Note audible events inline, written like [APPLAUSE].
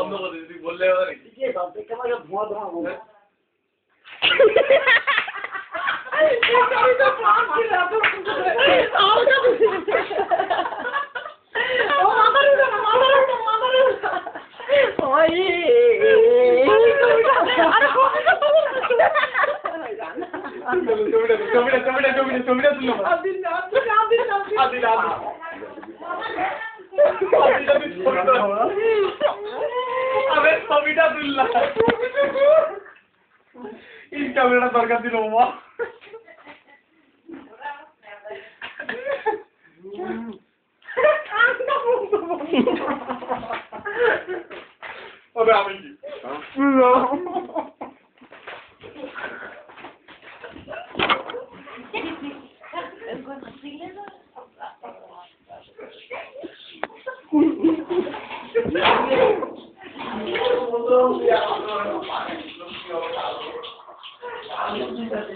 বন্ধ করে দিবি বললে হবে নাকি? কে বাপ nulla! Il camera targa di Roma! Vabbè, amici! No! Thank [LAUGHS] you. 我发现你们需要啥东西啥东西的这